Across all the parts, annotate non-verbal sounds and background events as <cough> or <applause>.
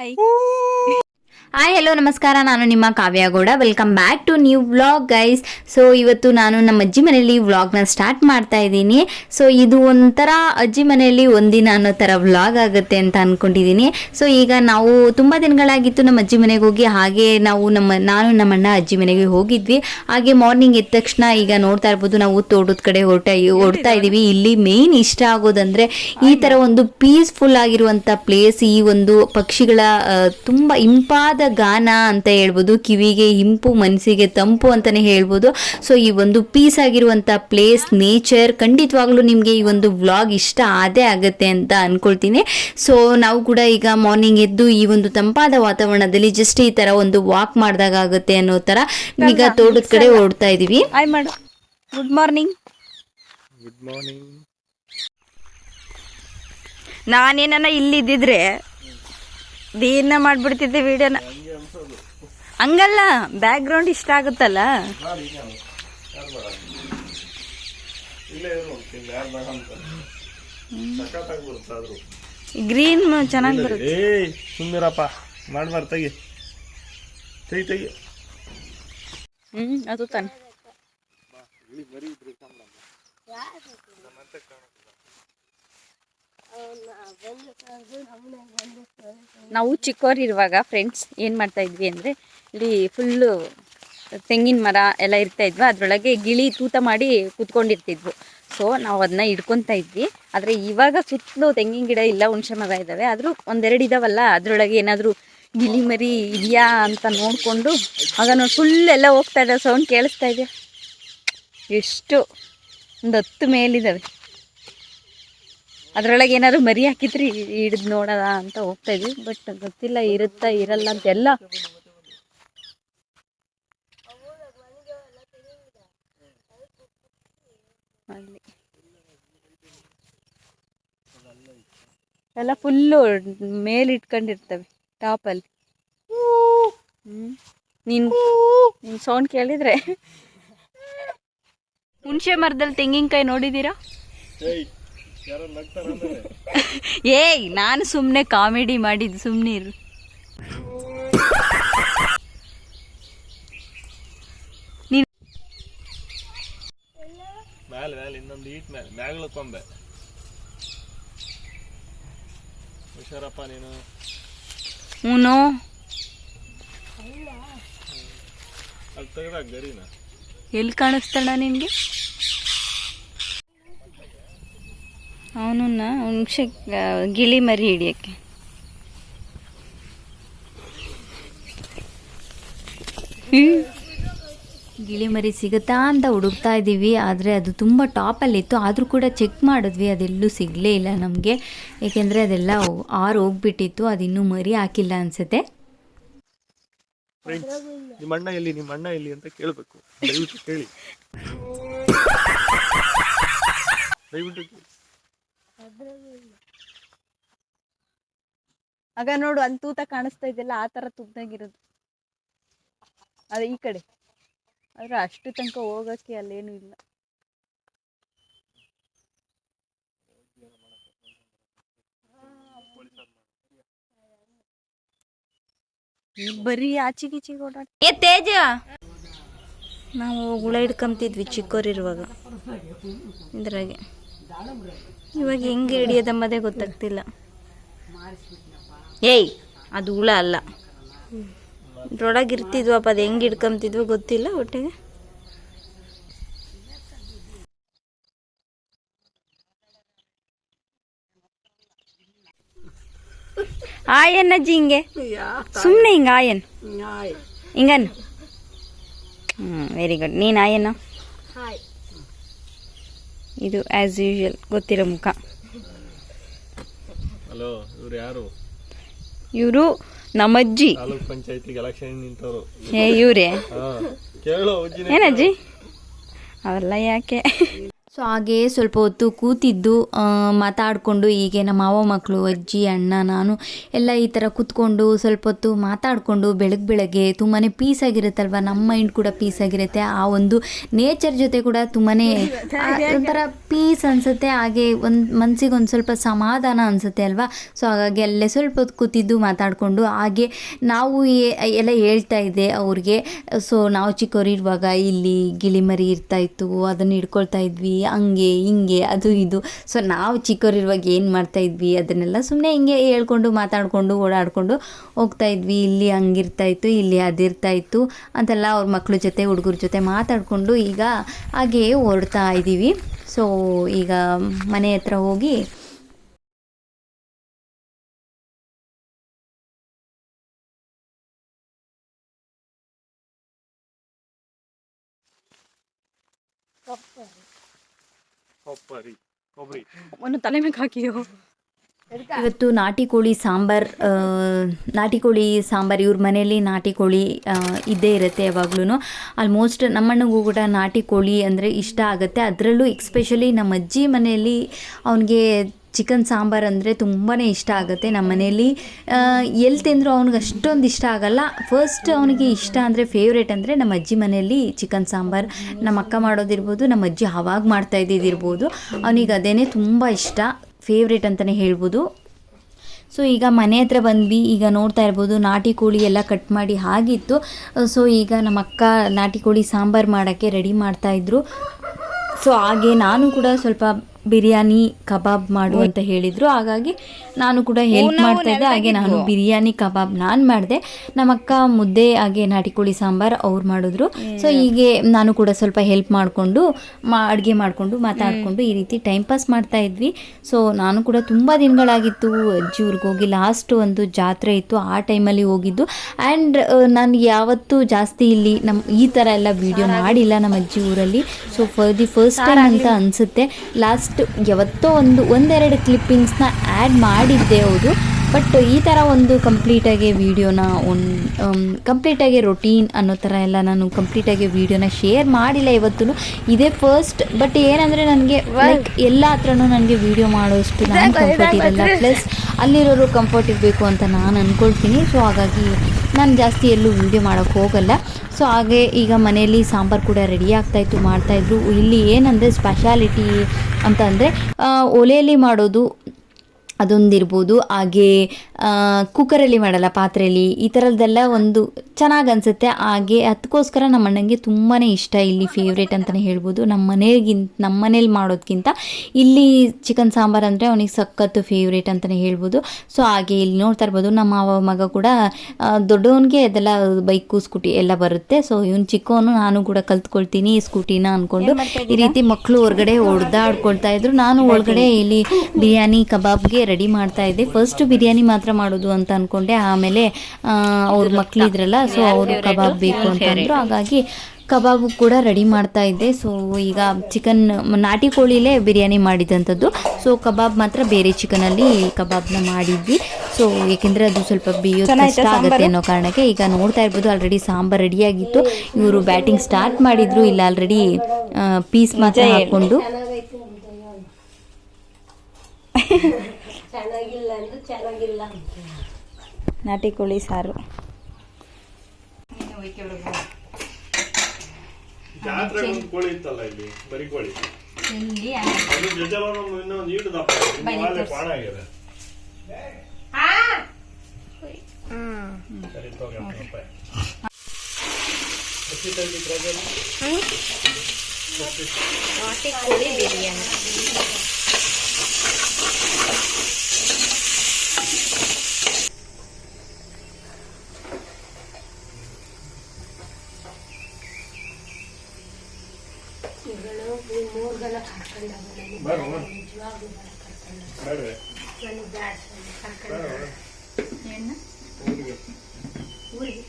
Hi hi hello ನಮಸ್ಕಾರ. ನಾನು ನಿಮ್ಮ Kavya Gowda welcome back to new vlog guys so ಇವತ್ತು ನಾನು ನಮ್ಮ ಅಜ್ಜಿ ಮನೆಯಲ್ಲಿ ವ್ಲಾಗ್ನ ಸ್ಟಾರ್ಟ್ ಮಾಡ್ತಾ ಇದ್ದೀನಿ. ಸೊ ಇದು ಒಂಥರ ಅಜ್ಜಿ ಮನೆಯಲ್ಲಿ ಒಂದಿನ ಅನ್ನೋ ಥರ ವ್ಲಾಗ್ ಆಗುತ್ತೆ ಅಂತ ಅಂದ್ಕೊಂಡಿದ್ದೀನಿ ಸೊ ಈಗ ನಾವು ತುಂಬ ದಿನಗಳಾಗಿತ್ತು ನಮ್ಮ ಅಜ್ಜಿ ಮನೆಗೆ ಹೋಗಿ. ಹಾಗೆ ನಾವು ನಮ್ಮ ನಾನು ನಮ್ಮಣ್ಣ ಅಜ್ಜಿ ಮನೆಗೆ ಹೋಗಿದ್ವಿ. ಹಾಗೆ ಮಾರ್ನಿಂಗ್ ಎದ್ದ ತಕ್ಷಣ ಈಗ ನೋಡ್ತಾ ಇರ್ಬೋದು ನಾವು ತೋಟದ ಕಡೆ ಹೊರಟ ಹೊರಡ್ತಾ ಇದ್ದೀವಿ. ಇಲ್ಲಿ ಮೇಯ್ನ್ ಇಷ್ಟ ಆಗೋದಂದರೆ ಈ ಥರ ಒಂದು ಪೀಸ್ಫುಲ್ ಆಗಿರುವಂಥ ಪ್ಲೇಸ್ ಈ ಒಂದು ಪಕ್ಷಿಗಳ ತುಂಬ ಇಂಪಾದ ಗಾನ ಅಂತ ಹೇಳ್ಬೋದು ಕಿವಿಗೆ ಇಂಪು ಮನಸ್ಸಿಗೆ ತಂಪು ಅಂತಲೇ ಹೇಳ್ಬೋದು. ಸೊ ಈ ಒಂದು ಪೀಸ್ ಆಗಿರುವಂಥ ಪ್ಲೇಸ್ ನೇಚರ್ ಖಂಡಿತವಾಗ್ಲೂ ನಿಮಗೆ ಈ ಒಂದು ವ್ಲಾಗ್ ಇಷ್ಟ ಆದೇ ಆಗುತ್ತೆ ಅಂತ ಅಂದ್ಕೊಳ್ತೀನಿ ಸೊ ನಾವು ಕೂಡ ಈಗ ಮಾರ್ನಿಂಗ್ ಎದ್ದು ಈ ಒಂದು ತಂಪಾದ ವಾತಾವರಣದಲ್ಲಿ ಜಸ್ಟ್ ಈ ಥರ ಒಂದು ವಾಕ್ ಮಾಡಿದಾಗ ಆಗುತ್ತೆ ಅನ್ನೋ ಥರ ಈಗ ತೋಟದ ಕಡೆ ಓಡ್ತಾ ಇದ್ದೀವಿ ಗುಡ್ ಮಾರ್ನಿಂಗ್ ಗುಡ್ ಮಾರ್ನಿಂಗ್ ನಾನೇನ ಇಲ್ಲಿದ್ದಿದ್ರೆ ದಿನ ಮಾಡ್ಬಿಡ್ತಿದ್ದೆ ವಿಡಿಯೋನ. ಹಂಗಲ್ಲ ಬ್ಯಾಕ್ ಗ್ರೌಂಡ್ ಇಷ್ಟ ಆಗುತ್ತಲ್ಲ? ಗ್ರೀನ್ ಚೆನ್ನಾಗಿ ಬರುತ್ತೆ. ಸುಂದರಪ್ಪ ಮಾಡ್ಬಾರ್ದು ತೆಗಿ. ತೆಗಿ ತೆಗಿ. ಹ್ಮ್ ಅದು ತಾನೆ. ನಾವು ಚಿಕ್ಕವರಿರುವಾಗ ಫ್ರೆಂಡ್ಸ್ ಏನು ಮಾಡ್ತಾ ಇದ್ವಿ ಅಂದರೆ ಇಲ್ಲಿ ಫುಲ್ಲು ತೆಂಗಿನ ಮರ ಎಲ್ಲ ಇರ್ತಾ ಇದ್ವು. ಅದರೊಳಗೆ ಗಿಳಿ ತೂತ ಮಾಡಿ ಕೂತ್ಕೊಂಡಿರ್ತಿದ್ವು. ಸೊ ನಾವು ಅದನ್ನ ಹಿಡ್ಕೊತಾ ಇದ್ವಿ. ಆದರೆ ಇವಾಗ ಸುತ್ತಲೂ ತೆಂಗಿನ ಗಿಡ ಇಲ್ಲ, ಹುಣಸೆ ಮರ ಇದ್ದಾವೆ ಆದರೂ ಒಂದೆರಡು ಇದಾವಲ್ಲ, ಅದರೊಳಗೆ ಏನಾದರೂ ಗಿಳಿ ಮರಿ ಇದೆಯಾ ಅಂತ ನೋಡಿಕೊಂಡು ಆಗ ನೋಡಿ ಫುಲ್ ಎಲ್ಲ ಹೋಗ್ತಾ ಇದ್ದಾವೆ ಸೌಂಡ್ ಕೇಳಿಸ್ತಾ ಇದೆ. ಎಷ್ಟು ಒಂದು ಹತ್ತು ಮೇಲಿದ್ದಾವೆ ಅದರೊಳಗೆ ಏನಾದ್ರು ಮರಿ ಹಾಕಿದ್ರಿ ಹಿಡಿದು ನೋಡೋಣ ಅಂತ ಹೋಗ್ತಾ ಇದ್ವಿ. ಬಟ್ ಗೊತ್ತಿಲ್ಲ, ಇರುತ್ತಾ, ಇರಲ್ಲ ಅಂತ ಎಲ್ಲ ಎಲ್ಲ ಫುಲ್ಲು ಮೇಲೆ ಇಟ್ಕೊಂಡಿರ್ತವೆ ಟಾಪಲ್ಲಿ ನೀನು, ನಿನ್ ಸೌಂಡ್ ಕೇಳಿದ್ರೆ. ಹುಣಸೆ ಮರದಲ್ಲಿ ತೆಂಗಿನಕಾಯಿ ನೋಡಿದ್ದೀರಾ? ಏಯ್ ನಾನು ಸುಮ್ಮನೆ ಕಾಮಿಡಿ ಮಾಡಿದ್ದು ಸುಮ್ಮನೆ ಇರು ನೀನು ಮ್ಯಾಲೆ ಮ್ಯಾಲೆ ಇನ್ನೊಂದು ಈಟ್ ಮ್ಯಾಲೆ ಮ್ಯಾಗಳ ಕೊಂಬೆ. ಹುಷಾರಪ್ಪ ನೀನು. ಹ್ಞೂ ಅಲ್ಲಿ ತೆಗ್ದಾಗ ಗರಿನ? ಎಲ್ಲಿ ಕಾಣಿಸ್ತಾಳ ನಿನಗೆ? ಅವನನ್ನ ಹುಣಸೆ ಗಿಳಿ ಮರಿ ಹಿಡಿಯೋಕ್ಕೆ. ಗಿಳಿ ಮರಿ ಸಿಗುತ್ತಾ ಅಂತ ಹುಡುಕ್ತಾ ಇದ್ದೀವಿ ಆದರೆ ಅದು ತುಂಬ ಟಾಪಲ್ಲಿತ್ತು. ಆದರೂ ಕೂಡ ಚೆಕ್ ಮಾಡಿದ್ವಿ ಅದೆಲ್ಲೂ ಸಿಗಲೇ ಇಲ್ಲ ನಮಗೆ. ಏಕೆಂದರೆ ಅದೆಲ್ಲ ಆರು ಹೋಗ್ಬಿಟ್ಟಿತ್ತು ಇನ್ನೂ ಮರಿ ಹಾಕಿಲ್ಲ ಅನಿಸುತ್ತೆ. ಫ್ರೆಂಡ್ಸ್ ನಿಮ್ಮ ಅಣ್ಣ ಎಲ್ಲಿ ನಿಮ್ಮ ಅಣ್ಣ ಎಲ್ಲಿ ಅಂತ ಕೇಳಬೇಕು. ದಯವಿಟ್ಟು ಕೇಳಿ. ದಯವಿಟ್ಟು ಕೇಳಿ. ಆಗ ನೋಡು ಅಲ್ಲಿ ತೂತ ಕಾಣಿಸ್ತಾ ಇದೆಯಲ್ಲ ಆ ತರ ತುದ್ದಾಗಿರೋದು ಅದ ಈ ಕಡೆ. ಆದ್ರೆ ಅಷ್ಟು ತನಕ ಹೋಗಕ್ಕೆ ಅಲ್ಲೇನು ಇಲ್ಲ. ಬರೀ ಆಚೆಗೆ ಈಚೆಗೆ ಓಡಾಡ ಏ ತೇಜ! ನಾವು ಹುಳ ಹಿಡ್ಕೊಂತಿದ್ವಿ ಚಿಕ್ಕೋರಿರುವಾಗ ಇದ್ರಾಗೆ. ಇವಾಗ ಹೆಂಗೆ ಹಿಡಿಯೋದಮ್ಮದೇ ಗೊತ್ತಾಗ್ತಿಲ್ಲ. ಏಯ್ ಅದು ಹುಳ ಅಲ್ಲ. ಇದ್ರೊಳಗೆ ಇರ್ತಿದ್ವಪ್ಪ ಅದು ಹೆಂಗೆ ಹಿಡ್ಕೊಂತಿದ್ವೋ ಗೊತ್ತಿಲ್ಲ ಒಟ್ಟಿಗೆ. ಆಯನ್ ಅಜ್ಜಿ ಹಿಂಗೆ? ಸುಮ್ಮನೆ ಹಿಂಗೆ ಆಯನ್ ಹಿಂಗನ್? ಹ್ಞೂ ವೆರಿ ಗುಡ್ ನೀನು ಆಯನ್ನು ಇದು ಆಸ್ ಯೂಶುವಲ್ ಗೊತ್ತಿರೋ ಮುಖ. ಹಲೋ ಇವ್ರು ಯಾರು? ಇವರು ನಮ್ಮಜ್ಜಿ. ತಾಲೂಕ್ ಪಂಚಾಯತಿಗೆ ಎಲೆಕ್ಷನ್ ನಿಂತವರು. ಏ ಇವರೇ? ಹಾ ಕೇಳು ಅಜ್ಜಿನೇ ಏನಜ್ಜಿ ಅವೆಲ್ಲ ಯಾಕೆ? ಸೊ ಹಾಗೆ ಸ್ವಲ್ಪ ಹೊತ್ತು ಕೂತಿದ್ದು ಮಾತಾಡಿಕೊಂಡು ಹೀಗೆ ನಮ್ಮ ಮಾವ ಮಕ್ಕಳು ಅಜ್ಜಿ, ಅಣ್ಣ, ನಾನು ಎಲ್ಲ ಈ ಥರ ಕೂತ್ಕೊಂಡು ಸ್ವಲ್ಪ ಹೊತ್ತು ಮಾತಾಡಿಕೊಂಡು ಬೆಳಗ್ಗೆ ಬೆಳಗ್ಗೆ ತುಂಬಾ ಪೀಸ್ ಆಗಿರುತ್ತಲ್ವ? ನಮ್ಮ ಮೈಂಡ್ ಕೂಡ ಪೀಸ್ ಆಗಿರುತ್ತೆ. ಆ ಒಂದು ನೇಚರ್ ಜೊತೆ ಕೂಡ ತುಂಬಾ ಒಂಥರ ಪೀಸ್ ಅನಿಸುತ್ತೆ. ಹಾಗೆ ಒಂದು ಮನಸ್ಸಿಗೆ ಒಂದು ಸ್ವಲ್ಪ ಸಮಾಧಾನ ಅನಿಸುತ್ತೆ ಅಲ್ವಾ? ಸೊ ಹಾಗಾಗಿ ಅಲ್ಲೇ ಸ್ವಲ್ಪ ಹೊತ್ತು ಕೂತಿದ್ದು, ಮಾತಾಡಿಕೊಂಡು ಹಾಗೆ ನಾವು ಎಲ್ಲ ಹೇಳ್ತಾ ಇದ್ದೆ ಅವ್ರಿಗೆ. ಸೊ ನಾವು ಚಿಕ್ಕವರಿರುವಾಗ ಇಲ್ಲಿ ಗಿಳಿಮರಿ ಇರ್ತಾ ಇತ್ತು, ಅದನ್ನು ಹಿಡ್ಕೊಳ್ತಾ ಇದ್ವಿ. ಹಂಗೆ, ಹಿಂಗೆ, ಅದು ಇದು. ಸೊ ನಾವು ಚಿಕ್ಕವರಿರುವಾಗ ಏನು ಮಾಡ್ತಾ ಇದ್ವಿ, ಅದನ್ನೆಲ್ಲ ಸುಮ್ಮನೆ ಹಿಂಗೆ ಹೇಳ್ಕೊಂಡು, ಮಾತಾಡಿಕೊಂಡು, ಓಡಾಡಿಕೊಂಡು ಹೋಗ್ತಾ ಇದ್ವಿ. ಇಲ್ಲಿ ಹಂಗಿರ್ತಾ ಇತ್ತು, ಇಲ್ಲಿ ಅದಿರ್ತಾ ಇತ್ತು ಅಂತೆಲ್ಲ ಅವ್ರ ಮಕ್ಕಳ ಜೊತೆ, ಹುಡುಗರ ಜೊತೆ ಮಾತಾಡಿಕೊಂಡು ಈಗ ಹಾಗೆ ಹೊರಡ್ತಾ ಇದ್ದೀವಿ. ಸೊ ಈಗ ಮನೆ ಹತ್ರ ಹೋಗಿ ಕೊಬ್ಬರಿ ಕೊಬ್ಬರಿ. ಒಂದು ತಲೆ ಮೇಲೆ ಹಾಕಿಯೋ ಇವತ್ತು ನಾಟಿ ಕೋಳಿ ಸಾಂಬಾರ್ ನಾಟಿ ಕೋಳಿ ಸಾಂಬಾರ್ ಇವ್ರ ಮನೆಯಲ್ಲಿ ನಾಟಿ ಕೋಳಿ ಇದ್ದೇ ಇರುತ್ತೆ ಯಾವಾಗ್ಲೂ ಆಲ್ಮೋಸ್ಟ್ ನಮ್ಮಣ್ಣಗೂ ಕೂಡ ನಾಟಿ ಕೋಳಿ ಅಂದರೆ ಇಷ್ಟ ಆಗುತ್ತೆ. ಅದರಲ್ಲೂ ಎಕ್ಸ್ಪೆಷಲಿ ನಮ್ಮ ಅಜ್ಜಿ ಮನೆಯಲ್ಲಿ ಅವನಿಗೆ ಚಿಕನ್ ಸಾಂಬಾರ್ ಅಂದರೆ ತುಂಬಾ ಇಷ್ಟ ಆಗುತ್ತೆ ನಮ್ಮ ಮನೆಯಲ್ಲಿ. ಎಲ್ಲಿ ತಿಂದರೂ ಅವ್ನಿಗೆ ಅಷ್ಟೊಂದು ಇಷ್ಟ ಆಗಲ್ಲ. ಫಸ್ಟ್ ಅವನಿಗೆ ಇಷ್ಟ ಅಂದರೆ ಫೇವ್ರೇಟ್ ಅಂದರೆ ನಮ್ಮ ಅಜ್ಜಿ ಮನೆಯಲ್ಲಿ ಚಿಕನ್ ಸಾಂಬಾರ್. ನಮ್ಮ ಅಕ್ಕ ಮಾಡೋದಿರ್ಬೋದು, ನಮ್ಮ ಅಜ್ಜಿ ಆವಾಗ ಮಾಡ್ತಾ ಇದ್ದಿದ್ದಿರ್ಬೋದು. ಅವನಿಗೆ ಅದೇನೇ ತುಂಬ ಇಷ್ಟ. ಫೇವ್ರೇಟ್ ಅಂತಲೇ ಹೇಳ್ಬೋದು. ಸೊ ಈಗ ಮನೆ ಹತ್ರ ಬಂದ್ವಿ. ಈಗ ನೋಡ್ತಾ ಇರ್ಬೋದು, ನಾಟಿ ಕೋಳಿ ಎಲ್ಲ ಕಟ್ ಮಾಡಿ ಆಗಿತ್ತು. ಸೊ ಈಗ ನಮ್ಮ ಅಕ್ಕ ನಾಟಿ ಕೋಳಿ ಸಾಂಬಾರು ಮಾಡೋಕ್ಕೆ ರೆಡಿ ಮಾಡ್ತಾಯಿದ್ರು ಸೊ ಹಾಗೆ ನಾನು ಕೂಡ ಸ್ವಲ್ಪ ಬಿರಿಯಾನಿ ಕಬಾಬ್ ಮಾಡು ಅಂತ ಹೇಳಿದರು. ಹಾಗಾಗಿ ನಾನು ಕೂಡ ಹೆಲ್ಪ್ ಮಾಡ್ತಾ ಇದ್ದೆ. ಹಾಗೆ ನಾನು ಬಿರಿಯಾನಿ ಕಬಾಬ್ ನಾನು ಮಾಡಿದೆ. ನಮ್ಮ ಅಕ್ಕ ಮುದ್ದೆ ಹಾಗೆ ನಾಟಿ ಕೋಳಿ ಸಾಂಬಾರು ಅವ್ರು ಮಾಡಿದ್ರು. ಸೊ ಹೀಗೆ ನಾನು ಕೂಡ ಸ್ವಲ್ಪ ಹೆಲ್ಪ್ ಮಾಡಿಕೊಂಡು ಮಾ ಅಡುಗೆ ಮಾಡಿಕೊಂಡು ಮಾತಾಡಿಕೊಂಡು ಈ ರೀತಿ ಟೈಮ್ ಪಾಸ್ ಮಾಡ್ತಾ ಇದ್ವಿ. ಸೊ ನಾನು ಕೂಡ ತುಂಬ ದಿನಗಳಾಗಿತ್ತು ಅಜ್ಜಿ ಹೋಗಿ. ಲಾಸ್ಟ್ ಒಂದು ಜಾತ್ರೆ ಇತ್ತು. ಆ ಟೈಮಲ್ಲಿ ಹೋಗಿದ್ದು. ಆ್ಯಂಡ್ ನಾನು ಯಾವತ್ತೂ ಜಾಸ್ತಿ ಇಲ್ಲಿ ನಮ್ಮ ಈ ಥರ ಎಲ್ಲ ವಿಡಿಯೋ ಮಾಡಿಲ್ಲ ನಮ್ಮ ಅಜ್ಜಿ ಊರಲ್ಲಿ. So for the first time ಅಂತ ಅನಿಸುತ್ತೆ. ಲಾಸ್ಟ್ ಯಾವತ್ತೋ ಒಂದು ಒಂದೆರಡು ಕ್ಲಿಪ್ಪಿಂಗ್ಸ್ನ ಆ್ಯಡ್ ಮಾಡಿದ್ದೆ ಹೌದು. ಬಟ್ ಈ ಥರ ಒಂದು ಕಂಪ್ಲೀಟಾಗಿ ವೀಡಿಯೋನ ಒಂದು ಕಂಪ್ಲೀಟಾಗಿ ರೊಟೀನ್ ಅನ್ನೋ ಥರ ಎಲ್ಲ ನಾನು ಕಂಪ್ಲೀಟಾಗಿ ವೀಡಿಯೋನ ಶೇರ್ ಮಾಡಿಲ್ಲ ಇವತ್ತು ಇದೇ ಫಸ್ಟ್ ಬಟ್ ಏನಂದರೆ ನನಗೆ ಲೈಕ್ ಎಲ್ಲ ಹತ್ರನೂ ನನಗೆ ವೀಡಿಯೋ ಮಾಡೋಷ್ಟು ನಾನು ಕಂಫರ್ಟ್ ಇರಲ್ಲ. ಪ್ಲಸ್ ಅಲ್ಲಿರೋರು ಕಂಫರ್ಟ್ ಇರಬೇಕು ಅಂತ ನಾನು ಅಂದ್ಕೊಳ್ತೀನಿ ಸೊ ಹಾಗಾಗಿ ನಾನು ಜಾಸ್ತಿ ಎಲ್ಲೂ ವೀಡಿಯೋ ಮಾಡೋಕ್ಕೆ ಹೋಗಲ್ಲ. ಸೊ ಹಾಗೆ ಈಗ ಮನೆಯಲ್ಲಿ ಸಾಂಬಾರು ಕೂಡ ರೆಡಿ ಆಗ್ತಾಯಿತ್ತು ಮಾಡ್ತಾಯಿದ್ರು ಇಲ್ಲಿ ಏನಂದರೆ ಸ್ಪೆಷಾಲಿಟಿ ಅಂತ ಅಂದರೆ ಒಲೆಯಲ್ಲಿ ಮಾಡೋದು ಅದೊಂದಿರ್ಬೋದು, ಹಾಗೆ ಕುಕ್ಕರಲ್ಲಿ ಮಾಡಲ್ಲ ಪಾತ್ರೆಯಲ್ಲಿ ಈ ಥರದ್ದೆಲ್ಲ ಒಂದು ಚೆನ್ನಾಗಿ ಅನಿಸುತ್ತೆ. ಹಾಗೆ ಅದಕ್ಕೋಸ್ಕರ ನಮ್ಮ ಅಣ್ಣಂಗೆ ತುಂಬಾ ಇಷ್ಟ ಇಲ್ಲಿ ಫೇವ್ರೇಟ್ ಅಂತಲೇ ಹೇಳ್ಬೋದು. ನಮ್ಮ ಮನೆಗಿಂತ ನಮ್ಮ ಮನೇಲಿ ಮಾಡೋದಕ್ಕಿಂತ ಇಲ್ಲಿ ಚಿಕನ್ ಸಾಂಬಾರು ಅಂದರೆ ಅವನಿಗೆ ಸಖತ್ತು ಫೇವ್ರೇಟ್ ಅಂತಲೇ ಹೇಳ್ಬೋದು. ಸೊ ಹಾಗೆ ಇಲ್ಲಿ ನೋಡ್ತಾ ಇರ್ಬೋದು ನಮ್ಮ ಮಾವ ಮಗ ಕೂಡ ದೊಡ್ಡವನಿಗೆ ಅದೆಲ್ಲ ಬೈಕು ಸ್ಕೂಟಿ ಎಲ್ಲ ಬರುತ್ತೆ. ಸೊ ಇವನು ಚಿಕ್ಕವನು ನಾನು ಕೂಡ ಕಲ್ತ್ಕೊಳ್ತೀನಿ ಸ್ಕೂಟಿನ ಅಂದ್ಕೊಂಡು ಈ ರೀತಿ ಮಕ್ಕಳು ಹೊರಗಡೆ ಹೊಡೆದಾಡ್ಕೊಳ್ತಾ ಇದ್ರು. ನಾನು ಒಳಗಡೆ ಇಲ್ಲಿ ಬಿರಿಯಾನಿ ಕಬಾಬ್ಗೆ ರೆಡಿ ಮಾಡ್ತಾ ಇದ್ದೆ. ಫಸ್ಟ್ ಬಿರಿಯಾನಿ ಮಾತ್ರ ಮಾಡೋದು ಅಂತ ಅನ್ಕೊಂಡೆ. ಆಮೇಲೆ ಅವ್ರ ಮಕ್ಳು ಇದ್ರಲ್ಲ ಸೊ ಅವರು ಕಬಾಬ್ ಬೇಕು ಅಂತ ಅಂದ್ರು. ಹಾಗಾಗಿ ಕಬಾಬು ಕೂಡ ರೆಡಿ ಮಾಡ್ತಾ ಇದ್ದೆ. ಸೊ ಈಗ ಚಿಕನ್ ನಾಟಿ ಕೋಳಿಲೇ ಬಿರಿಯಾನಿ ಮಾಡಿದಂಥದ್ದು. ಸೊ ಕಬಾಬ್ ಮಾತ್ರ ಬೇರೆ ಚಿಕನಲ್ಲಿ ಕಬಾಬ್ನ ಮಾಡಿದ್ವಿ. ಸೊ ಏಕೆಂದರೆ ಅದು ಸ್ವಲ್ಪ ಬೇಯೋದು ಕಷ್ಟ ಆಗುತ್ತೆ ಅನ್ನೋ ಕಾರಣಕ್ಕೆ ಈಗ ನೋಡ್ತಾ ಇರ್ಬೋದು. ಆಲ್ರೆಡಿ ಸಾಂಬಾರ್ ರೆಡಿಯಾಗಿತ್ತು. ಇವರು ಬ್ಯಾಟಿಂಗ್ ಸ್ಟಾರ್ಟ್ ಮಾಡಿದ್ರು. ಇಲ್ಲ ಆಲ್ರೆಡಿ ಪೀಸ್ ಮಾತ್ರ ಹಾಕ್ಕೊಂಡು. <laughs> ನಾಟಿ ಕೋಳಿ ಸಾರು. ನಾಟಿ ಒಂದು ಕೋಳಿ ಸಾರು ಇಲ್ಲಿ? ಬರಿ ಕೋಳಿ. ಅದು ಜಜವಾನ ಇನ್ನೊಂದು ಈಟು ದಪ್ಪ ಇನ್ನು ಅಲ್ಲೇ ಪಾಣ ಆಗಿದೆ ಸರಿ ತಗೋರಿ ಅಪ್ಪ ರೂಪಾಯಿ ಎಷ್ಟು ತಂದಿ ಪ್ರಜೆಯಲ್ಲಿ? ಬರ್ರಿ, ಬರ್ರಿ. ಬರ್ರಿ. ಊರಿಗೆ.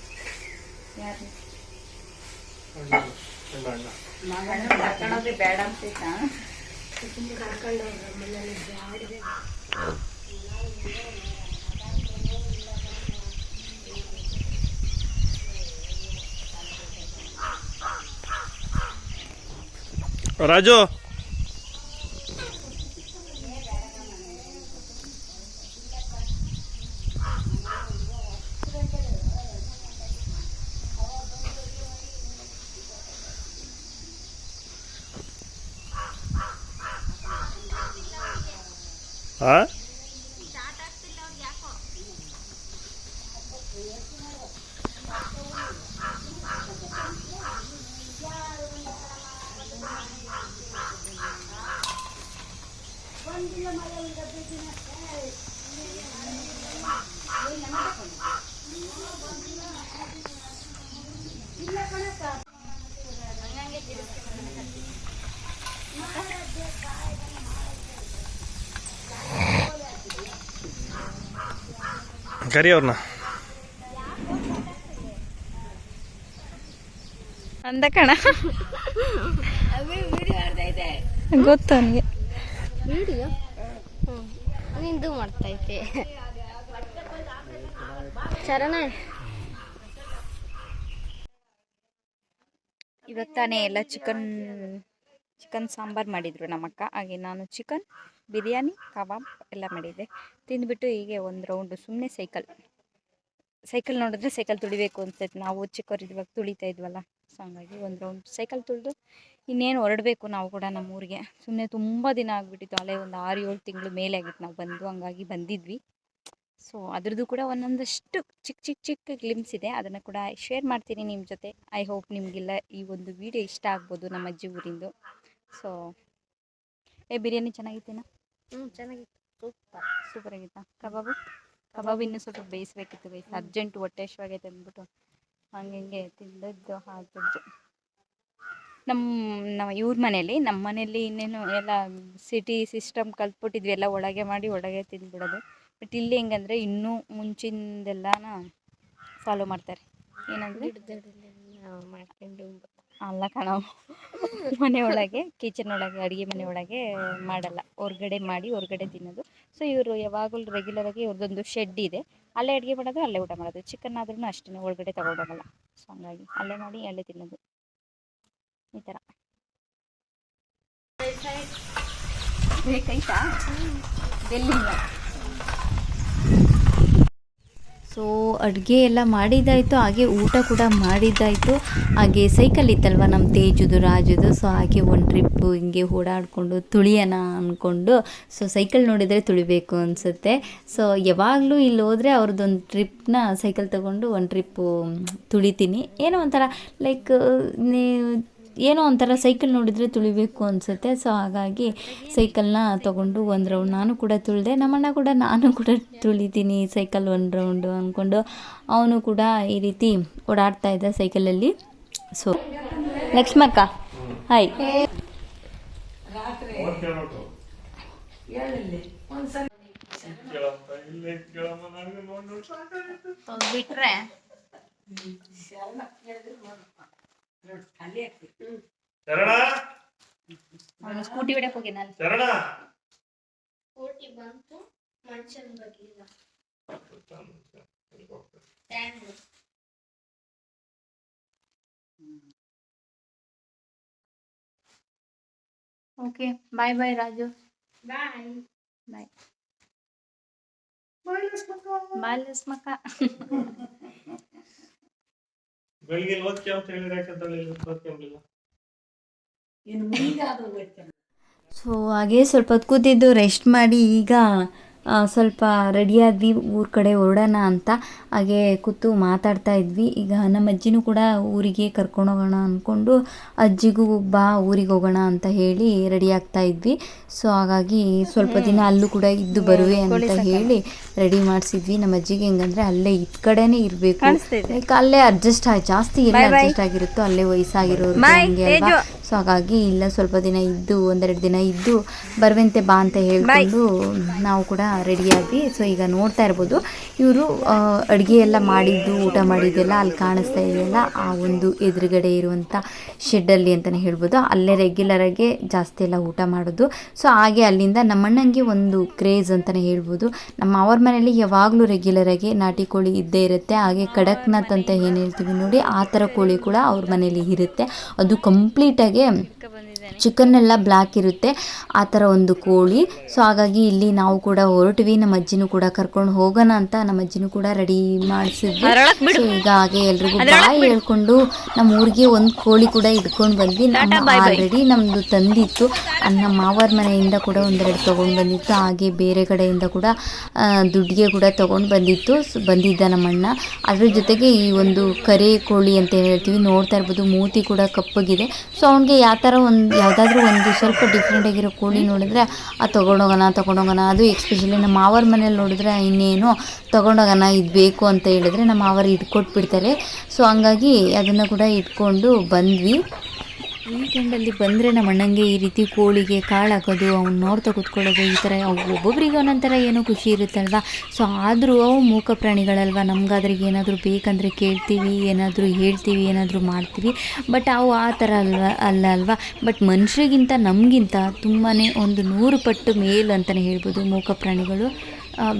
ಅಣ್ಣ, ಕರಿ ಅವ್ರನ್ನ ಅಂದ ಕಣ. ಗೊತ್ತು ವಿಡಿಯೋ? ನಿಂದು ಮಾಡ್ತೈತೆ. ಚರಣ ಇವತ್ತಾನೆ ಎಲ್ಲ ಚಿಕನ್ ಚಿಕನ್ ಸಾಂಬಾರ್ ಮಾಡಿದ್ರು ನಮ್ಮಕ್ಕ ಹಾಗೆ ನಾನು ಚಿಕನ್. ಬಿರಿಯಾನಿ, ಕಬಾಬ್ ಎಲ್ಲ ಮಾಡಿದ್ದೆ. ತಿಂದುಬಿಟ್ಟು ಹೀಗೆ ಒಂದು ರೌಂಡು ಸುಮ್ಮನೆ ಸೈಕಲ್ ಸೈಕಲ್ ನೋಡಿದ್ರೆ ಸೈಕಲ್ ತುಳಿಬೇಕು ಅನ್ಸೈತೆ ನಾವು ಚಿಕ್ಕವರಿದ್ವಾಗ ತುಳಿತಾ ಇದ್ವಲ್ಲ ಸೊ ಹಂಗಾಗಿ ಒಂದು ರೌಂಡ್ ಸೈಕಲ್ ತುಳಿದು ಇನ್ನೇನು ಹೊರಡಬೇಕು ನಾವು ಕೂಡ ನಮ್ಮ ಊರಿಗೆ ಸುಮ್ಮನೆ ತುಂಬ ದಿನ ಆಗಿಬಿಟ್ಟಿತ್ತು. ಅಲ್ಲೇ ಒಂದು ಆರು ಏಳು ತಿಂಗಳು ಮೇಲೆ ಆಗಿತ್ತು. ನಾವು ಬಂದು ಹಂಗಾಗಿ ಬಂದಿದ್ವಿ. ಸೊ ಅದ್ರದ್ದು ಕೂಡ ಒಂದೊಂದಷ್ಟು ಚಿಕ್ಕ ಚಿಕ್ಕ ಚಿಕ್ಕ ಗ್ಲಿಮ್ಸ್ ಇದೆ. ಅದನ್ನು ಕೂಡ ಶೇರ್ ಮಾಡ್ತೀನಿ ನಿಮ್ಮ ಜೊತೆ. ಐ ಹೋಪ್ ನಿಮಗೆಲ್ಲ ಈ ಒಂದು ವಿಡಿಯೋ ಇಷ್ಟ ಆಗ್ಬೋದು ನಮ್ಮ ಅಜ್ಜಿ ಊರಿಂದು. ಸೊ ಏ, ಬಿರಿಯಾನಿ ಚೆನ್ನಾಗಿತ್ತೇನಾ? ಹ್ಞೂ ಚೆನ್ನಾಗಿತ್ತು. ಸೂಪರ್ ಸೂಪರ್ ಆಗಿತ್ತಾ? ಕಬಾಬು? ಕಬಾಬ್ ಇನ್ನೂ ಸ್ವಲ್ಪ ಬೇಯಿಸ್ಬೇಕಿತ್ತು ಬೇಯಿಸಿ ಅರ್ಜೆಂಟ್ ಹೊಟ್ಟೆ ಹಶ್ವಾಗೈತೆ ಅಂದ್ಬಿಟ್ಟು ಹಂಗೆ ಹಿಂಗೆ ತಿಂದದ್ದು ಹಾಕಿದ್ದು. ನಮ್ಮ ನಮ್ಮ ಇವ್ರ ಮನೇಲಿ ನಮ್ಮ ಮನೇಲಿ ಇನ್ನೇನು ಎಲ್ಲ ಸಿಟಿ ಸಿಸ್ಟಮ್ ಕಲ್ತ್ಬಿಟ್ಟಿದ್ವಿ ಎಲ್ಲ ಒಳಗೆ ಮಾಡಿ ಒಳಗೆ ತಿಂದ್ಬಿಡೋದು. ಬಟ್ ಇಲ್ಲಿ ಹೆಂಗಂದ್ರೆ ಇನ್ನೂ ಮುಂಚಿಂದೆಲ್ಲನ ಫಾಲೋ ಮಾಡ್ತಾರೆ. ಏನಂದ್ರೆ ಮಾಡ್ಕೊಂಡು ಅಲ್ಲ ಕಣ. ಮನೆ ಒಳಗೆ ಕಿಚನ್ ಒಳಗೆ, ಅಡುಗೆ ಮನೆ ಒಳಗೆ ಮಾಡಲ್ಲ. ಹೊರ್ಗಡೆ ಮಾಡಿ, ಹೊರ್ಗಡೆ ತಿನ್ನೋದು. ಸೊ ಇವರು ಯಾವಾಗಲೂ ರೆಗ್ಯುಲರಾಗಿ ಇವ್ರದ್ದೊಂದು ಶೆಡ್ ಇದೆ. ಅಲ್ಲೇ ಅಡುಗೆ ಮಾಡೋದು, ಅಲ್ಲೇ ಊಟ ಮಾಡೋದು. ಚಿಕನ್ ಆದ್ರೂ ಅಷ್ಟೇ ಒಳಗಡೆ ತಗೊಂಡೋಗಲ್ಲ ಸೊ ಹಂಗಾಗಿ ಅಲ್ಲೇ ಮಾಡಿ, ಅಲ್ಲೇ ತಿನ್ನೋದು. ಈ ಥರ ಬೇಕಾಯ್ತಾ ಸೊ ಅಡುಗೆ ಎಲ್ಲ ಮಾಡಿದ್ದಾಯಿತು, ಹಾಗೆ ಊಟ ಕೂಡ ಮಾಡಿದ್ದಾಯಿತು. ಹಾಗೆ ಸೈಕಲ್ ಇತ್ತಲ್ವ ನಮ್ಮ ತೇಜುದು, ರಾಜುದು ಸೊ ಹಾಗೆ ಒಂದು ಟ್ರಿಪ್ಪು ಹಿಂಗೆ ಓಡಾಡಿಕೊಂಡು ತುಳಿಯೋಣ ಅಂದ್ಕೊಂಡು ಸೊ ಸೈಕಲ್ ನೋಡಿದರೆ ತುಳಿಬೇಕು ಅನಿಸುತ್ತೆ. ಸೊ ಯಾವಾಗಲೂ ಇಲ್ಲಿ ಹೋದರೆ ಅವ್ರದ್ದೊಂದು ಟ್ರಿಪ್ನ ಸೈಕಲ್ ತೊಗೊಂಡು ಒಂದು ಟ್ರಿಪ್ಪು ತುಳಿತೀನಿ. ಏನೋ ಒಂಥರ ಲೈಕ್ ನೀವು ಏನೋ ಒಂಥರ ಸೈಕಲ್ ನೋಡಿದರೆ ತುಳಿಬೇಕು ಅನಿಸುತ್ತೆ. ಸೊ ಹಾಗಾಗಿ ಸೈಕಲ್ನ ತೊಗೊಂಡು ಒಂದು ರೌಂಡ್ ನಾನು ಕೂಡ ತುಳಿದೆ, ನಮ್ಮಣ್ಣ ಕೂಡ ನಾನು ಕೂಡ ತುಳಿತೀನಿ ಸೈಕಲ್ ಒಂದು ರೌಂಡು ಅಂದ್ಕೊಂಡು ಅವನು ಕೂಡ ಈ ರೀತಿ ಓಡಾಡ್ತಾ ಇದ್ದ ಸೈಕಲಲ್ಲಿ. ಸೊ ಲಕ್ಷ್ಮಕ್ಕ ಹಾಯ್ ಬಿಟ್ರೆ? ಶರಣ ಅವನು ಸ್ಕೂಟಿ ಹೊಡ್ಯಕ್ಕೆ ಹೋಗಿ ನಾನು ಶರಣ ಊಟಿ ಬಂತು ಮನುಷ್ಯನ ಬಗ್ಲಿಲ್ಲ okay bye bye Raju bye bye bye Lakshmakka ಬೆಳಿಗ್ಗೆ ಓದ್ಕೆ ಅಂತ ಹೇಳಿದ್ರೆ ಯಾಕಂತ ಓದ್ಕೊಂಬಿಲ್ಲ ಸೊ ಹಾಗೆ ಸ್ವಲ್ಪ ಹೊತ್ತು ಕೂತಿದ್ದು ರೆಸ್ಟ್ ಮಾಡಿ ಈಗ ಸ್ವಲ್ಪ ರೆಡಿಯಾದ್ವಿ ಊರ ಕಡೆ ಹೊರಡೋಣ ಅಂತ. ಹಾಗೆ ಕೂತು ಮಾತಾಡ್ತಾ ಇದ್ವಿ. ಈಗ ನಮ್ಮ ಅಜ್ಜಿನೂ ಕೂಡ ಊರಿಗೆ ಕರ್ಕೊಂಡು ಹೋಗೋಣ ಅಂದ್ಕೊಂಡು ಅಜ್ಜಿಗೂ ಬಾ ಊರಿಗೆ ಹೋಗೋಣ ಅಂತ ಹೇಳಿ ರೆಡಿ ಆಗ್ತಾ ಇದ್ವಿ. ಸೊ ಹಾಗಾಗಿ ಸ್ವಲ್ಪ ದಿನ ಅಲ್ಲೂ ಕೂಡ ಇದ್ದು ಬರುವೆ ಅಂತ ಹೇಳಿ ರೆಡಿ ಮಾಡಿಸಿದ್ವಿ. ನಮ್ಮ ಅಜ್ಜಿಗೆ ಹೆಂಗಂದ್ರೆ ಅಲ್ಲೇ ಇದ್ ಕಡೆನೇ ಇರಬೇಕು. ಲೈಕ್ ಅಲ್ಲೇ ಅಡ್ಜಸ್ಟ್ ಆಗಿ ಜಾಸ್ತಿ ಎಲ್ಲ. ಅಡ್ಜಸ್ಟ್ ಆಗಿರುತ್ತೋ ಅಲ್ಲೇ ವಯಸ್ಸಾಗಿರೋರು ಹಂಗೆ ಅಲ್ವಾ? ಸೊ ಹಾಗಾಗಿ ಇಲ್ಲ ಸ್ವಲ್ಪ ದಿನ ಇದ್ದು ಒಂದೆರಡು ದಿನ ಇದ್ದು ಬರುವಂತೆ ಬಾ ಅಂತ ಹೇಳ್ಕೊಂಡು ನಾವು ಕೂಡ ರೆಡಿಯಾದ್ವಿ ಸೊ ಈಗ ನೋಡ್ತಾ ಇರ್ಬೋದು. ಇವರು ಅಡುಗೆ ಎಲ್ಲ ಮಾಡಿದ್ದು, ಊಟ ಮಾಡಿದ್ದೆಲ್ಲ ಅಲ್ಲಿ ಕಾಣಿಸ್ತಾ ಇದೆಯಲ್ಲ ಆ ಒಂದು ಎದುರುಗಡೆ ಇರುವಂಥ ಶೆಡ್ಡಲ್ಲಿ ಅಂತಲೇ ಹೇಳ್ಬೋದು. ಅಲ್ಲೇ ರೆಗ್ಯುಲರಾಗಿ ಜಾಸ್ತಿ ಎಲ್ಲ ಊಟ ಮಾಡೋದು. ಸೊ ಹಾಗೆ ಅಲ್ಲಿಂದ ನಮ್ಮಣ್ಣಂಗೆ ಒಂದು ಕ್ರೇಜ್ ಅಂತಲೇ ಹೇಳ್ಬೋದು. ನಮ್ಮ ಅವ್ರ ಮನೇಲಿ ಯಾವಾಗಲೂ ರೆಗ್ಯುಲರಾಗಿ ನಾಟಿ ಕೋಳಿ ಇದ್ದೇ ಇರುತ್ತೆ. ಹಾಗೆ ಕಡಕ್ನಾಥ್ ಅಂತ ಏನು ಹೇಳ್ತೀವಿ ನೋಡಿ, ಆ ಥರ ಕೋಳಿ ಕೂಡ ಅವ್ರ ಮನೇಲಿ ಇರುತ್ತೆ. ಅದು ಕಂಪ್ಲೀಟಾಗಿ ಚಿಕನ್ ಎಲ್ಲ ಬ್ಲ್ಯಾಕ್ ಇರುತ್ತೆ. ಆ ಥರ ಒಂದು ಕೋಳಿ. ಸೊ ಹಾಗಾಗಿ ಇಲ್ಲಿ ನಾವು ಕೂಡ ಹೊರಟ್ವಿ ನಮ್ಮ ಅಜ್ಜಿನೂ ಕೂಡ ಕರ್ಕೊಂಡು ಹೋಗೋಣ ಅಂತ ನಮ್ಮ ಅಜ್ಜಿನೂ ಕೂಡ ರೆಡಿ ಮಾಡಿಸಿದ್ವಿ. ಸೊ ಈಗ ಹಾಗೆ ಎಲ್ರಿಗೂ ಬಾಯ್ ಹೇಳ್ಕೊಂಡು ನಮ್ಮ ಊರಿಗೆ ಒಂದು ಕೋಳಿ ಕೂಡ ಇಟ್ಕೊಂಡು ಬಂದ್ವಿ. ನಮ್ಮ ಆಲ್ರೆಡಿ ನಮ್ಮದು ತಂದಿತ್ತು. ಅನ್ನ ನಮ್ಮ ಮಾವರ ಮನೆಯಿಂದ ಕೂಡ ಒಂದೆರಡು ತೊಗೊಂಡು ಬಂದಿತ್ತು. ಹಾಗೆ ಬೇರೆ ಕಡೆಯಿಂದ ಕೂಡ ದುಡ್ಡಿಗೆ ಕೂಡ ತೊಗೊಂಡು ಬಂದಿತ್ತು. ಬಂದಿದ್ದ ಬಂದಿದ್ದ ನಮ್ಮಣ್ಣ ಅದ್ರ ಜೊತೆಗೆ ಈ ಒಂದು ಕರೆ ಕೋಳಿ ಅಂತ ಹೇಳ್ತೀವಿ ನೋಡ್ತಾ ಇರ್ಬೋದು. ಮೂತಿ ಕೂಡ ಕಪ್ಪಗಿದೆ. ಸೊ ಅವ್ನಿಗೆ ಯಾವ ಥರ ಒಂದು ಯಾವುದಾದ್ರೂ ಒಂದು ಸ್ವಲ್ಪ ಡಿಫ್ರೆಂಟ್ ಆಗಿರೋ ಕೋಳಿ ನೋಡಿದ್ರೆ ಆ ತೊಗೊಂಡೋಗೋಣ ತೊಗೊಂಡೋಗೋಣ ಅದು ಎಕ್ಸ್ಪೆಷಲಿ ನಮ್ಮ ಮಾವರ ಮನೇಲಿ ನೋಡಿದ್ರೆ ಇನ್ನೇನು ತೊಗೊಂಡೋಗೋಣ ಇದು ಬೇಕು ಅಂತ ಹೇಳಿದ್ರೆ ನಮ್ಮ ಮಾವರು ಇಟ್ಕೊಟ್ಬಿಡ್ತಾರೆ ಸೊ ಹಂಗಾಗಿ ಅದನ್ನು ಕೂಡ ಇಟ್ಕೊಂಡು ಬಂದ್ವಿ. ವೀಕೆಂಡಲ್ಲಿ ಬಂದರೆ ನಮ್ಮ ಅಣ್ಣಂಗೆ ಈ ರೀತಿ ಕೋಳಿಗೆ ಕಾಳು ಹಾಕೋದು, ಅವ್ನು ನೋಡ್ತಾ ಕುತ್ಕೊಳ್ಳೋದು, ಈ ಥರ ಒಬ್ಬೊಬ್ಬರಿಗೆ ಒಂದೊಂಥರ ಏನೋ ಖುಷಿ ಇರುತ್ತಲ್ವ? ಸೊ ಆದರೂ ಅವು ಮೂಕ ಪ್ರಾಣಿಗಳಲ್ವ? ನಮ್ಗಾದ್ರೆ ಏನಾದರೂ ಬೇಕಂದರೆ ಕೇಳ್ತೀವಿ, ಏನಾದರೂ ಹೇಳ್ತೀವಿ, ಏನಾದರೂ ಮಾಡ್ತೀವಿ. ಬಟ್ ಅವು ಆ ಥರ ಅಲ್ವ, ಅಲ್ಲ ಅಲ್ವಾ? ಬಟ್ ಮನುಷ್ಯರಿಗಿಂತ ನಮಗಿಂತ ತುಂಬಾ ಒಂದು ನೂರು ಪಟ್ಟು ಮೇಲು ಅಂತಲೇ ಹೇಳ್ಬೋದು ಮೂಕ ಪ್ರಾಣಿಗಳು.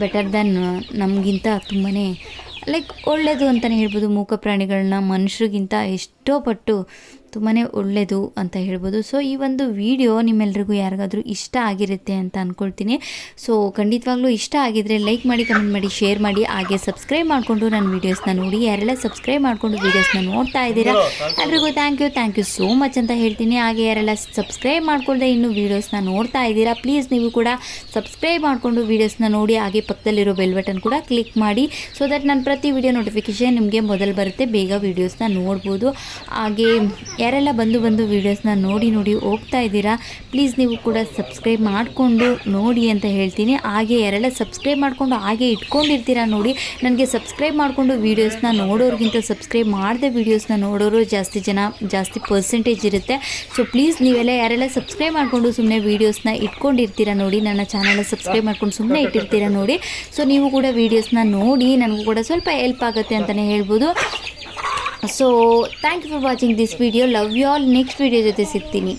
ಬೆಟರ್ ದ್ಯಾನ್ ನಮಗಿಂತ ತುಂಬಾ ಲೈಕ್ ಒಳ್ಳೆಯದು ಅಂತಲೇ ಹೇಳ್ಬೋದು ಮೂಕ ಪ್ರಾಣಿಗಳನ್ನ ಮನುಷ್ಯರಿಗಿಂತ ಎಷ್ಟೋ ಪಟ್ಟು ತುಂಬಾ ಒಳ್ಳೆಯದು ಅಂತ ಹೇಳ್ಬೋದು. ಸೊ ಈ ಒಂದು ವಿಡಿಯೋ ನಿಮ್ಮೆಲ್ರಿಗೂ ಯಾರಿಗಾದರೂ ಇಷ್ಟ ಆಗಿರುತ್ತೆ ಅಂತ ಅಂದ್ಕೊಳ್ತೀನಿ ಸೊ ಖಂಡಿತವಾಗ್ಲೂ ಇಷ್ಟ ಆಗಿದ್ರೆ ಲೈಕ್ ಮಾಡಿ ಕಮೆಂಟ್ ಮಾಡಿ ಶೇರ್ ಮಾಡಿ ಹಾಗೆ ಸಬ್ಸ್ಕ್ರೈಬ್ ಮಾಡಿಕೊಂಡು ನನ್ನ ವೀಡಿಯೋಸ್ನ ನೋಡಿ ಯಾರೆಲ್ಲ ಸಬ್ಸ್ಕ್ರೈಬ್ ಮಾಡಿಕೊಂಡು ವೀಡಿಯೋಸ್ನ ನೋಡ್ತಾ ಇದ್ದೀರಾ ಎಲ್ರಿಗೂ thank you thank you so much ಅಂತ ಹೇಳ್ತೀನಿ. ಹಾಗೆ ಯಾರೆಲ್ಲ ಸಬ್ಸ್ಕ್ರೈಬ್ ಮಾಡಿಕೊಳ್ಳದೆ ಇನ್ನೂ ವೀಡಿಯೋಸ್ನ ನೋಡ್ತಾ ಇದ್ದೀರಾ ಪ್ಲೀಸ್ ನೀವು ಕೂಡ ಸಬ್ಸ್ಕ್ರೈಬ್ ಮಾಡಿಕೊಂಡು ವೀಡಿಯೋಸ್ನ ನೋಡಿ ಹಾಗೆ ಪಕ್ಕದಲ್ಲಿರೋ ಬೆಲ್ ಬಟನ್ ಕೂಡ ಕ್ಲಿಕ್ ಮಾಡಿ ಸೊ ದಟ್ ನನ್ನ ಪ್ರತಿ ವೀಡಿಯೋ ನೋಟಿಫಿಕೇಷನ್ ನಿಮಗೆ ಮೊದಲು ಬರುತ್ತೆ ಬೇಗ ವೀಡಿಯೋಸ್ನ ನೋಡ್ಬೋದು. ಹಾಗೆ ಯಾರೆಲ್ಲ ಬಂದು ಬಂದು ವೀಡಿಯೋಸ್ನ ನೋಡಿ ನೋಡಿ ಹೋಗ್ತಾ ಇದ್ದೀರಾ ಪ್ಲೀಸ್ ನೀವು ಕೂಡ ಸಬ್ಸ್ಕ್ರೈಬ್ ಮಾಡಿಕೊಂಡು ನೋಡಿ ಅಂತ ಹೇಳ್ತೀನಿ. ಹಾಗೆ ಯಾರೆಲ್ಲ ಸಬ್ಸ್ಕ್ರೈಬ್ ಮಾಡಿಕೊಂಡು ಹಾಗೆ ಇಟ್ಕೊಂಡಿರ್ತೀರಾ ನೋಡಿ, ನನಗೆ ಸಬ್ಸ್ಕ್ರೈಬ್ ಮಾಡಿಕೊಂಡು ವೀಡಿಯೋಸ್ನ ನೋಡೋರಿಗಿಂತ ಸಬ್ಸ್ಕ್ರೈಬ್ ಮಾಡದೆ ವೀಡಿಯೋಸ್ನ ನೋಡೋರು ಜಾಸ್ತಿ ಜನ, ಜಾಸ್ತಿ ಪರ್ಸೆಂಟೇಜ್ ಇರುತ್ತೆ. ಸೊ ಪ್ಲೀಸ್ ನೀವೆಲ್ಲ ಯಾರೆಲ್ಲ ಸಬ್ಸ್ಕ್ರೈಬ್ ಮಾಡಿಕೊಂಡು ಸುಮ್ಮನೆ ವೀಡಿಯೋಸ್ನ ಇಟ್ಕೊಂಡಿರ್ತೀರಾ ನೋಡಿ, ನನ್ನ ಚಾನಲ್ ಸಬ್ಸ್ಕ್ರೈಬ್ ಮಾಡ್ಕೊಂಡು ಸುಮ್ಮನೆ ಇಟ್ಟಿರ್ತೀರಾ ನೋಡಿ. ಸೊ ನೀವು ಕೂಡ ವೀಡಿಯೋಸ್ನ ನೋಡಿ, ನನಗೂ ಕೂಡ ಸ್ವಲ್ಪ ಹೆಲ್ಪ್ ಆಗುತ್ತೆ ಅಂತಲೇ ಹೇಳ್ಬೋದು. So thank you for watching this video love you all next video ಜೊತೆ ಸಿಗ್ತೀನಿ.